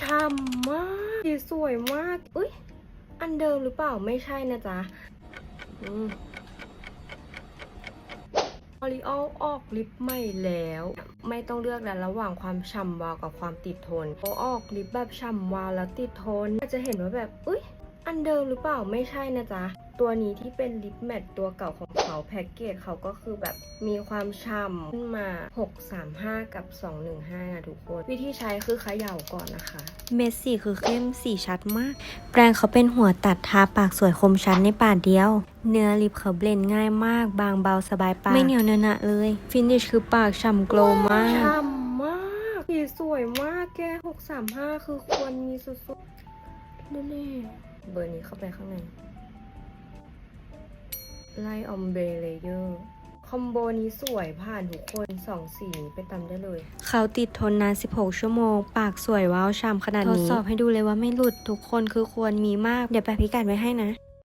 ช่ำมากสีสวยมาก อุ้ยอันเดิมหรือเปล่าไม่ใช่นะจ๊ะอืมออริโอออกลิปใหม่แล้ว ไม่ต้องเลือกแล้วระหว่างความฉ่ำวาวกับความติดทนเขาออกลิปแบบฉ่ำวาวแล้วติดทนจะเห็นว่าแบบอุ้ย อันเดิมหรือเปล่าไม่ใช่นะจ๊ะ ตัวนี้ที่เป็นลิปแมทตัวเก่าของเขาแพ็กเกจเขาก็คือแบบมีความฉ่ำขึ้นมา 635 กับ 215 นะทุกคน วิธีใช้คือเขย่าก่อนนะคะ เม็ดสีคือเข้มสีชัดมาก แปรงเขาเป็นหัวตัดทาปากสวยคมชัดในปาดเดียว เนื้อลิปเขาเบลนด์ง่ายมาก บางเบาสบายปาก ไม่เหนียวเนอะหนะเลย ฟินิชคือปากฉ่ำโกลว์มากฉ่ำมากสีสวยมากแก 635 คือควรมีสุดๆนี่นี่ เบอร์นี้เข้าไปข้างในไลออมเบรเลเยอร์คอมโบนี้สวยผ่านทุกคนสองสีไปตำได้เลย เขาติดทนนาน 16 ชั่วโมง ปากสวยว้าวฉ่ำขนาดนี้ ทดสอบให้ดูเลยว่าไม่หลุดทุกคนคือควรมีมาก เดี๋ยวแปะพิกัดไว้ให้นะ